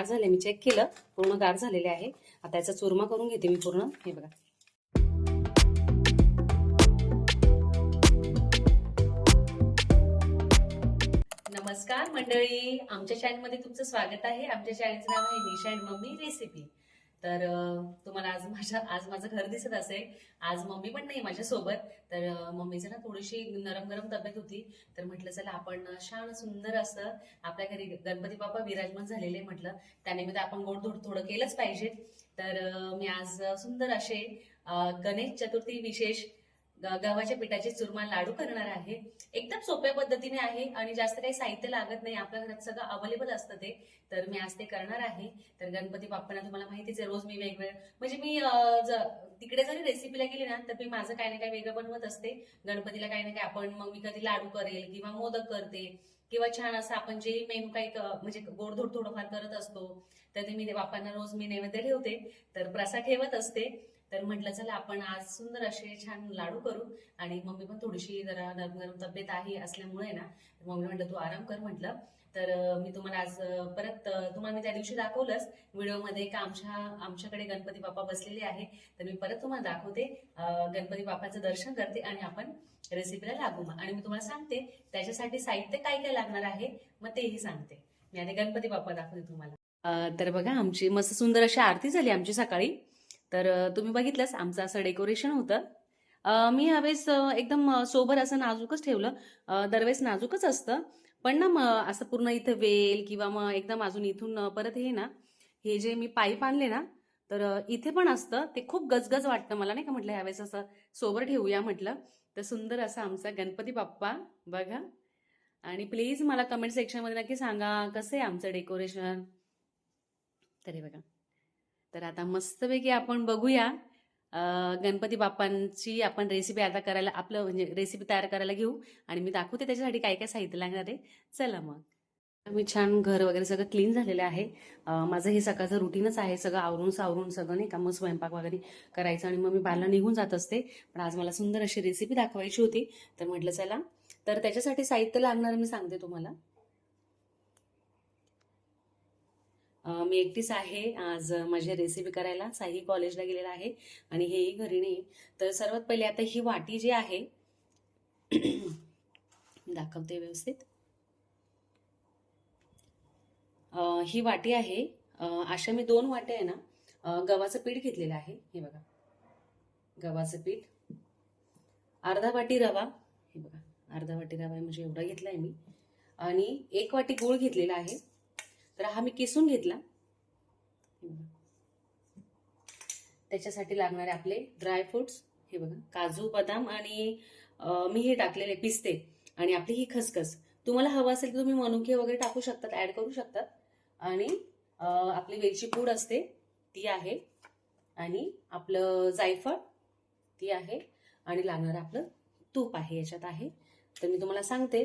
गार झाले मी चेक केलं. पूर्ण गार झालेले आहे. आता याचा चुरमा करून घेते मी पूर्ण. हे बघा. नमस्कार मंडळी. आमच्या चॅनलमध्ये तुमचं स्वागत आहे. आमच्या चॅनलचं नाव आहे निशा अँड मम्मी रेसिपी तर तुम्हाला आज माझ्या आज माझं घर दिसत असेल आज मम्मी पण नाही माझ्यासोबत. तर मम्मीचं ना थोडीशी नरम गरम तब्येत होती. तर म्हटलं चला आपण छान सुंदर असं आपल्या घरी गणपती बाप्पा विराजमान झालेले म्हटलं. त्यानिमित्त आपण गोड थोडं थोडं केलंच पाहिजे. तर मी आज सुंदर असे गणेश चतुर्थी विशेष गव्हाच्या पिठाचे चुरमा लाडू करणार आहे. एकदम सोप्या पद्धतीने आहे आणि जास्त काही साहित्य लागत नाही. आपल्या घरात सगळं अवेलेबल असतं ते. तर मी आज ते करणार आहे. तर गणपती बाप्पांना तुम्हाला माहितीच आहे रोज मी वेगवेगळं म्हणजे मी तिकडे जरी रेसिपीला गेली ना तर मी माझं काही ना काही वेगळं बनवत असते. गणपतीला काही ना काही आपण मग मी कधी लाडू करेल किंवा मोदक करते किंवा छान असं आपण जे मेनू काही म्हणजे गोडधोड थोडंफार करत असतो तर ते मी बाप्पांना रोज मी नैवेद्य ठेवते. तर प्रसाद ठेवत असते. तर म्हटलं चला आपण आज सुंदर असे छान लाडू करू. आणि मम्मी पण थोडीशी जरा नरम नरम तब्येत आहे असल्यामुळे ना मम्मी म्हटलं तू आराम कर म्हटलं. तर मी तुम्हाला आज परत तुम्हाला मी त्या दिवशी दाखवलंच. व्हिडिओमध्ये का आमच्या आमच्याकडे गणपती बाप्पा बसलेले आहे तर मी परत तुम्हाला दाखवते. गणपती बाप्पाचं दर्शन करते आणि आपण रेसिपीला लागू आणि मी तुम्हाला सांगते त्याच्यासाठी साहित्य काय काय लागणार आहे मग तेही सांगते. मी आधी गणपती बाप्पा दाखवते तुम्हाला. तर बघा आमची मस्त सुंदर अशी आरती झाली आमची सकाळी. तर तुम्ही बघितलंच आमचं असं डेकोरेशन होतं. मी यावेळेस एकदम सोबर असं नाजूकच ठेवलं. दरवेळेस नाजूकच असतं. पण ना मग असं पूर्ण इथं वेल किंवा मग एकदम अजून इथून परत हे ना हे जे मी पाईप आणले ना तर इथे पण असतं. ते खूप गजगज वाटतं मला नाही का म्हटलं यावेळेस असं सोबर ठेवूया म्हटलं. तर सुंदर असा आमचा गणपती बाप्पा बघा. आणि प्लीज मला कमेंट सेक्शनमध्ये नक्की सांगा कसं आहे आमचं डेकोरेशन तरी बघा. तर आता मस्तपैकी आपण बघूया. गणपती बाप्पांची आपण रेसिपी आता करायला आपलं म्हणजे रेसिपी तयार करायला घेऊ आणि मी दाखवते त्याच्यासाठी काय काय साहित्य लागणार आहे. चला मग. मी छान घर वगैरे सगळं क्लीन झालेलं आहे. माझं हे सकाळचं रुटीनच आहे. सगळं आवरून सावरून सगळं नाही का मग स्वयंपाक वगैरे करायचं आणि मग मी बाला निघून जात असते. पण आज मला सुंदर अशी रेसिपी दाखवायची होती. तर म्हटलं चला. तर त्याच्यासाठी साहित्य लागणार मी सांगते तुम्हाला. मी एकटीच आहे. आज माझी रेसिपी करायला साई कॉलेजला गेलेला आहे आणि हेही घरी नाही. तर सर्वात पहिले आता ही वाटी जी आहे दाखवते व्यवस्थित. ही वाटी आहे. अशा मी दोन वाट्या आहे ना गव्हाचं पीठ घेतलेलं आहे. हे बघा. गव्हाचं पीठ. अर्धा वाटी रवा. हे बघा. अर्धा वाटी रवा म्हणजे एवढा आहे मी. आणि एक वाटी गूळ घेतलेला आहे. तर हा मी किसून घेतला. त्याच्यासाठी लागणारे आपले ड्रायफ्रुट्स हे बघा काजू बदाम आणि मी हे टाकलेले पिस्ते आणि आपली ही खसखस. तुम्हाला हवं असेल तर तुम्ही मनुके वगैरे टाकू शकतात ऍड करू शकतात. आणि आपली वेलची पूड असते ती आहे. आणि आपलं जायफळ ती आहे. आणि लागणारं आपलं तूप आहे याच्यात आहे. तर मी तुम्हाला सांगते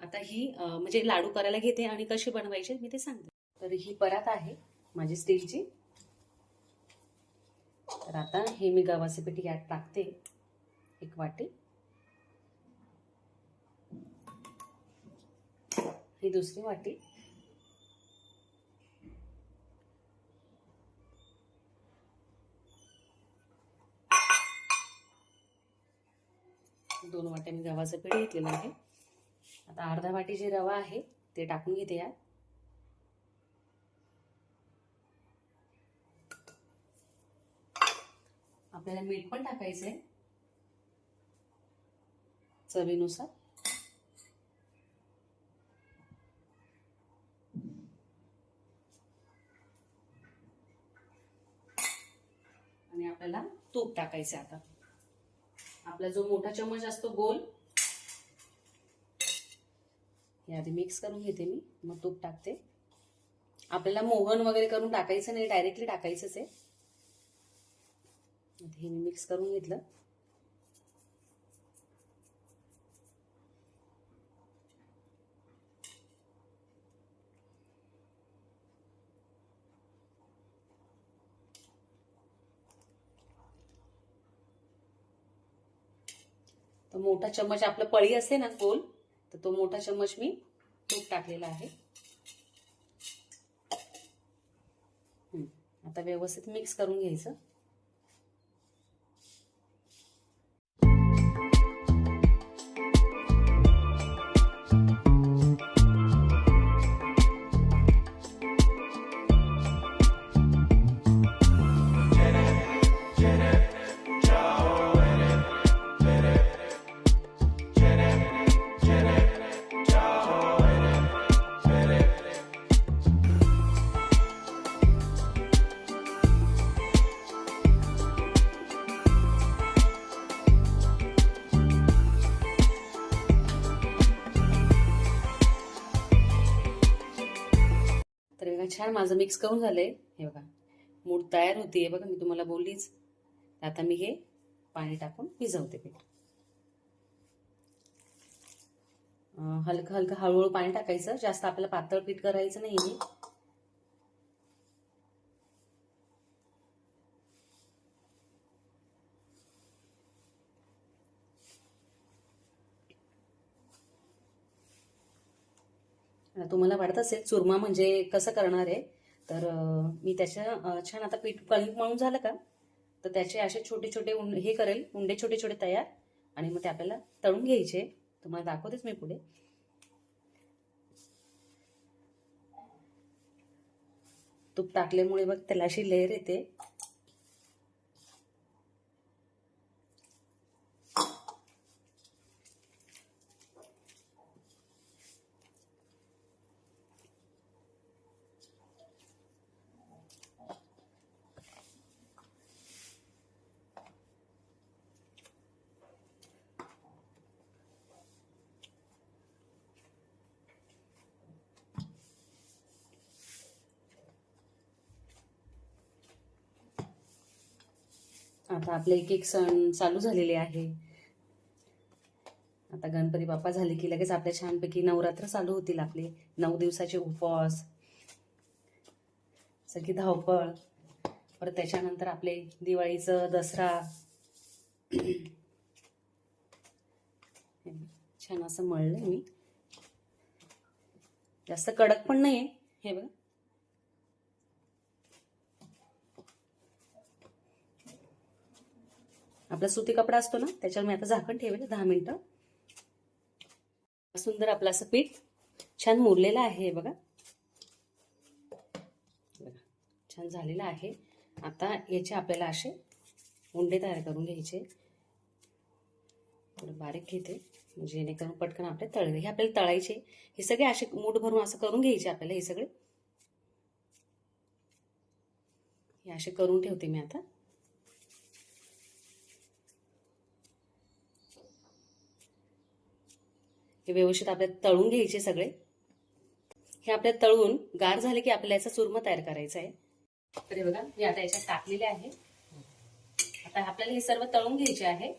आता ही म्हणजे लाडू करायला घेते आणि कशी बनवायची मी ते सांगते. तर ही परात आहे माझी स्टीलची. तर आता हे मी गव्हाचे पिठी यात टाकते एक वाटी. ही दुसरी वाटी. दोन वाट्या मी गव्हाचं पीठ घेतलेलं आहे. आता अर्धा वाटी जे रवा आहे ते टाकून घेते यात. आपल्याला मीठ पण टाकायचंय. चवीनुसार. आणि आपल्याला तूप टाकायचं आता. आपला जो मोठा चमच असतो गोल हे आधी मिक्स करून घेते मी. मग तूप टाकते. आपल्याला मोहन वगैरे करून टाकायचं नाही डायरेक्टली टाकायचंच आहे. हे मी मिक्स करून घेतलं. तर मोठा चम्मच आपलं पळी असते ना गोल. तर तो मोठा चम्मच मी तूप टाकलेला आहे. आता व्यवस्थित मिक्स करून घ्यायचं. काय माझं मिक्स करून झालंय. हे बघा. मूड तयार होतीये बघा मी तुम्हाला बोललीच. आता मी हे पाणी टाकून भिजवते पीठ. हलकं हलकं हळूहळू पाणी टाकायचं. जास्त आपल्याला पातळ पीठ करायचं नाही तुम्हाला वाटत असेल चुरमा म्हणजे कसं करणार आहे तर मी त्याच्या छान आता पीठ कणिक मळून झालं का तर त्याचे असे छोटे छोटे उंड हे करेल उंडे छोटे छोटे तयार आणि मग ते आपल्याला तळून घ्यायचे. तुम्हाला दाखवतेच मी पुढे. तूप टाकल्यामुळे बघ त्याला अशी लेअर येते. आता आपले एक एक सण चालू झालेले आहे. आता गणपती बाप्पा झाले की लगेच आपल्या छानपैकी नवरात्र चालू होतील आपले. नऊ दिवसाचे उपवास सगळी धावपळ परत त्याच्यानंतर आपले दिवाळीचं दसरा. छान असं मळलंय मी. जास्त कडक पण नाही हे बघा. आपला सुती कपडा असतो ना त्याच्यावर मी आता झाकण ठेवेल दहा मिनिटं. सुंदर आपलं असं पीठ छान मुरलेलं आहे हे बघा. बघा छान झालेलं आहे. आता याचे आपल्याला असे उंडे तयार करून घ्यायचे. थोडं बारीक घेते म्हणजे जेणेकरून पटकन आपले तळले हे आपल्याला तळायचे. हे सगळे असे मूठ भरून असं करून घ्यायचे आपल्याला हे सगळे. हे असे करून ठेवते मी आता. हे व्यवस्थित आपल्याला तळून घ्यायचे सगळे. हे आपल्या तळून गार झाले की आपल्याला याचा चुरमा तयार करायचा आहे. तर हे बघा मी आता याच्यात टाकलेले आहे. आता आपल्याला हे सर्व तळून घ्यायचे आहे.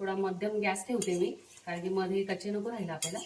थोडा मध्यम गॅस ठेवते मी कारण की मध्ये कच्चे नको राहील आपल्याला.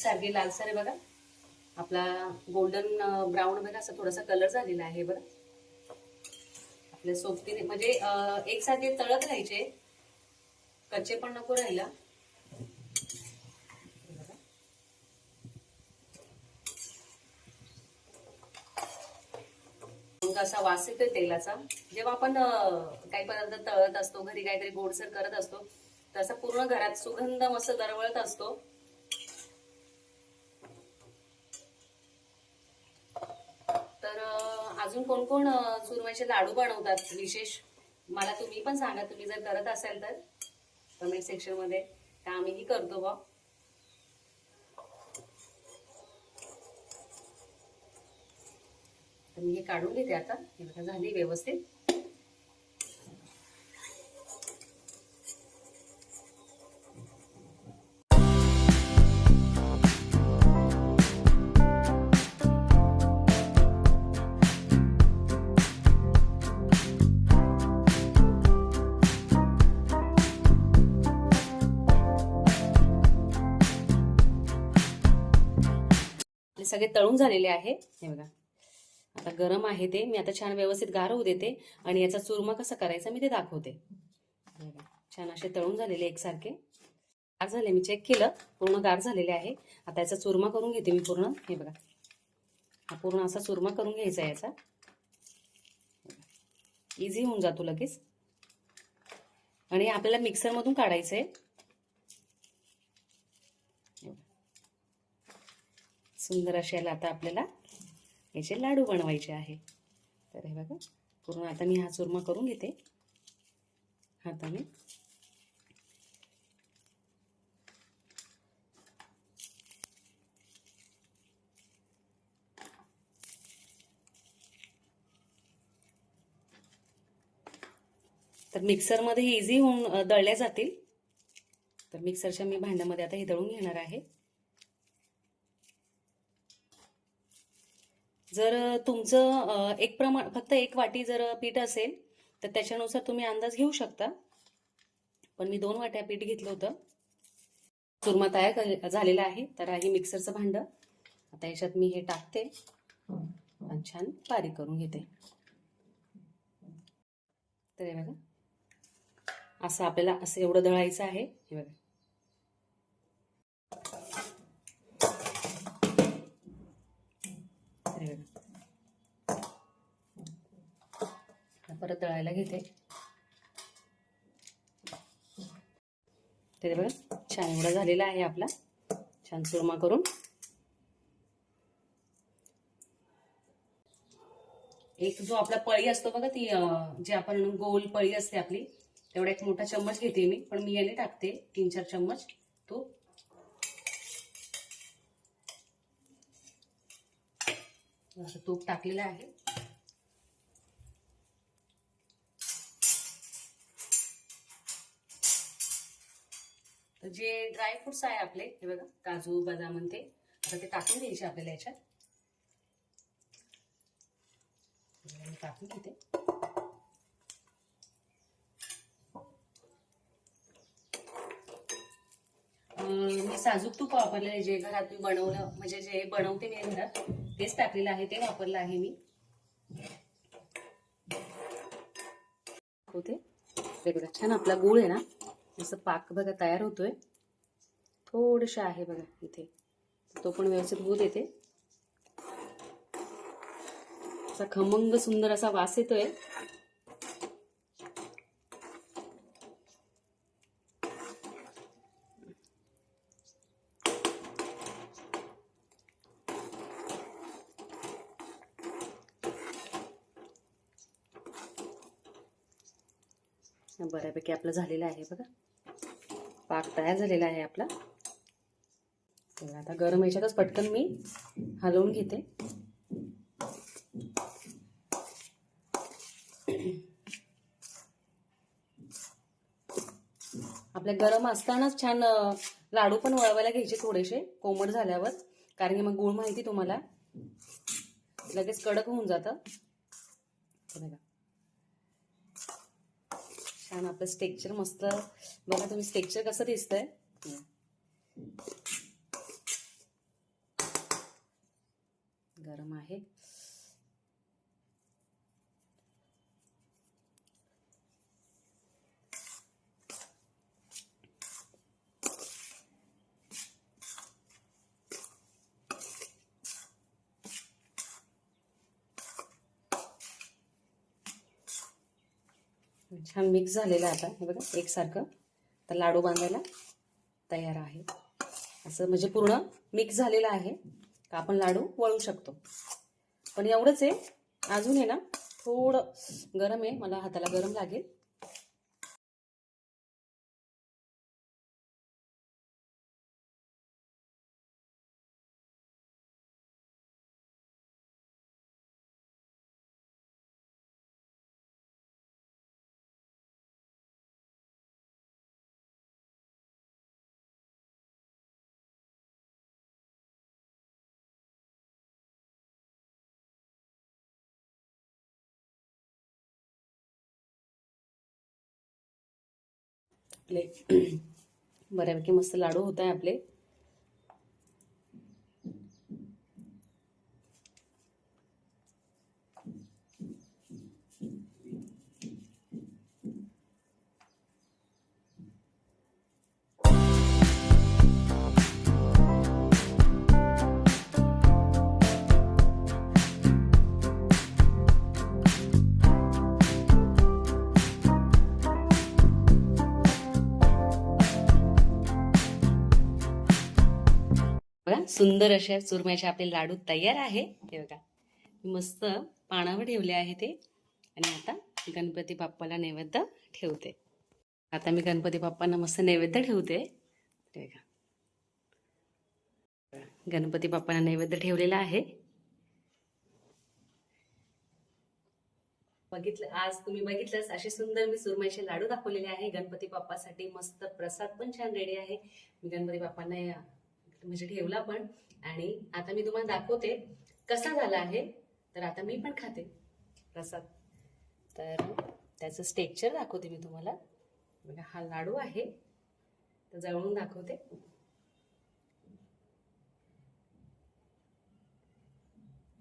सारखी लालसर आहे बघा. आपला गोल्डन ब्राऊन बघा असं थोडासा कलर झालेला आहे बघा. आपल्या सोबतीने म्हणजे एकसारखे एक तळत राहायचे. कच्चे पण नको राहिला मग असा वास येतोय तेलाचा. जेव्हा आपण काही पदार्थ तळत असतो घरी काहीतरी गोडसर करत असतो तसा पूर्ण घरात सुगंध मस्त दरवळत असतो. अजून कोण कोण सुरमईचे लाडू बनवतात विशेष? मला तुम्ही पण सांगा तुम्ही जर करत असाल तर. कमेंट सेक्शनमध्ये. तर आम्हीही करतो बा मी हे काढून घेते आता. हे बघा झाली व्यवस्थित. सगळे तळून झालेले आहे. हे बघा. आता गरम आहे ते. मी आता छान व्यवस्थित गार होऊ देते आणि याचा चुरमा कसा करायचा मी ते दाखवते. छान असे तळून झालेले एकसारखे. गार झाले. मी चेक केलं. पूर्ण गार झालेले आहे. आता याचा चुरमा करून घेते मी पूर्ण. हे बघा. हा पूर्ण असा चुरमा करून घ्यायचा आहे याचा. इझी होऊन जातो लगेच. आणि आपल्याला मिक्सरमधून काढायचं आहे सुंदर असे याला आता आपल्याला याचे लाडू बनवायचे आहे. तर हे बघा पूर्ण आता मी हा चुरमा करून घेते. हाताने. तर मिक्सरमध्ये इझी होऊन दळल्या जातील. तर मिक्सरच्या मी भांड्यामध्ये आता हे दळून घेणार आहे. जर तुमचं एक प्रमाण फक्त एक वाटी जर पीठ असेल तर त्याच्यानुसार तुम्ही अंदाज घेऊ शकता. पण मी दोन वाट्या पीठ घेतलं होतं. चुरमा तयार झालेला आहे. तर आहे मिक्सरचं भांडं. आता याच्यात मी हे टाकते. आणि छान बारीक करून घेते. तर हे बघा. असं आपल्याला असं एवढं दळायचं आहे. हे बघा तर हे बघा आता परत दळायला घेते. ते बघा छान एवढा झालेला आहे आपला. छान चुरमा करून. एक जो आपला पळी असतो बघा ती जी आपण गोल पळी असते आपली तेवढा एक मोठा चम्मच घेते मी पण मी याने टाकते तीन चार चम्मच तो. असं तूप टाकलेलं आहे. तर जे ड्रायफ्रुट्स आहे आपले हे बघा काजू बदाम ते. आता ते टाकून द्यायचे आपल्याला याच्यात. मी टाकून घेते. मी साजूक तूप वापरलेलं जे घरात मी बनवलं म्हणजे जे बनवते मी घरात तेच टाकलेलं आहे ते वापरलं आहे मी. होते ते बघा छान आपला गुळ आहे ना जसं पाक बघा तयार होतोय. थोडंसं आहे बघा इथे. तो पण व्यवस्थित होऊ देते. असा खमंग सुंदर असा वास येतोय. बऱ्यापैकी आपलं झालेलं आहे बघा. पाक तयार झालेला आहे आपला. तर आता गरम याच्यातच पटकन मी हलवून घेते. आपल्या गरम असतानाच छान लाडू पण वळवायला घ्यायचे थोडेसे कोमट झाल्यावर. कारण की मग गुळ माहिती तुम्हाला. लगेच कडक होऊन जातं. बघा. छान आपलं स्टेक्चर मस्त. बघा तुम्ही स्टेक्चर कसं दिसतंय. गरम आहे. छान मिक्स झालेला आता. हे बघा एकसारखं. तर लाडू बांधायला तयार आहे. असं म्हणजे पूर्ण मिक्स झालेलं आहे. का आपण लाडू वळू शकतो. पण एवढंच आहे. अजून आहे ना थोडं गरम आहे. मला हाताला गरम लागेल. आपले बऱ्यापैकी मस्त लाडू होत आहे आपले. सुंदर अशा चुरम्याचे आपले लाडू तयार आहे. हे बघा मस्त पानावर ठेवले आहे ते. आणि आता गणपती बाप्पाला नैवेद्य ठेवते. आता मी गणपती बाप्पांना मस्त नैवेद्य ठेवते. बघा. गणपती बाप्पांना नैवेद्य ठेवलेला आहे. बघितलं आज तुम्ही बघितलंच असे सुंदर मी सुरमईचे लाडू दाखवलेले आहे. गणपती बाप्पासाठी मस्त प्रसाद पण छान रेडी आहे. मी गणपती बाप्पांना म्हणजे ठेवला पण. आणि आता मी तुम्हाला दाखवते कसा झाला आहे. तर आता मी पण खाते. प्रसाद. तर त्याचं स्टेक्चर दाखवते मी तुम्हाला. बघा हा लाडू आहे. तर जवळून दाखवते.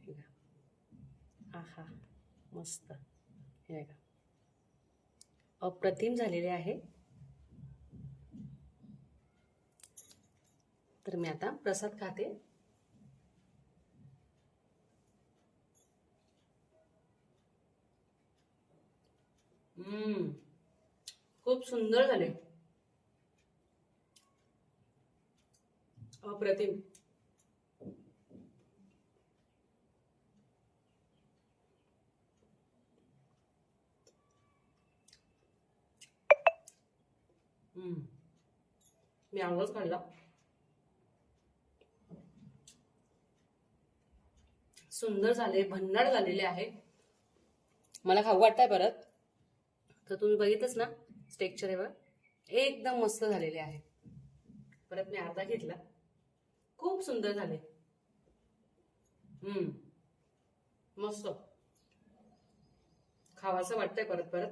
हे आहा मस्त. हे बघा. अप्रतिम झालेले आहे. तर मी आता प्रसाद खाते. हम्म. खूप सुंदर झाले. अप्रतिम. हम्म. मी आवडच काढला. सुंदर झाले भन्नाट झालेले आहे. मला खाऊ वाटतंय परत. तर तुम्ही बघितलंच ना स्टेक्चर एवढं एकदम मस्त झालेले आहे. परत मी अर्धा घेतला. खूप सुंदर झाले. हम्म. मस्त. खावाचं वाटतंय परत परत.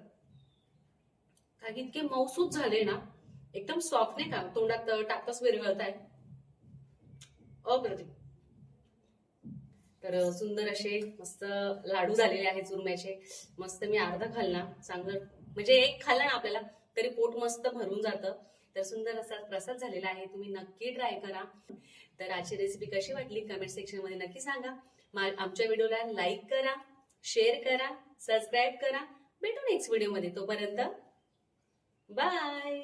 कारण इतके मौसूद झाले ना एकदम सॉफ्ट नाही का? तोंडात टाकताच विरघळत आहे अप्रतिम. तर सुंदर असे मस्त लाडू झालेले आहेत चुरम्याचे. मस्त मी अर्धा खाल्ला. चांगलं म्हणजे एक खाल्ला ना आपल्याला तरी पोट मस्त भरून जातं. तर सुंदर असा प्रसाद झालेला आहे. तुम्ही नक्की ट्राय करा. तर आजची रेसिपी कशी वाटली? कमेंट सेक्शनमध्ये नक्की सांगा. मा- आमच्या व्हिडिओला लाईक करा शेअर करा सबस्क्राईब करा. भेटू नेक्स्ट व्हिडिओमध्ये तोपर्यंत बाय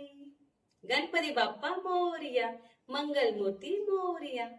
गणपती बाप्पा मोरिया मंगलमूर्ती मोरिया.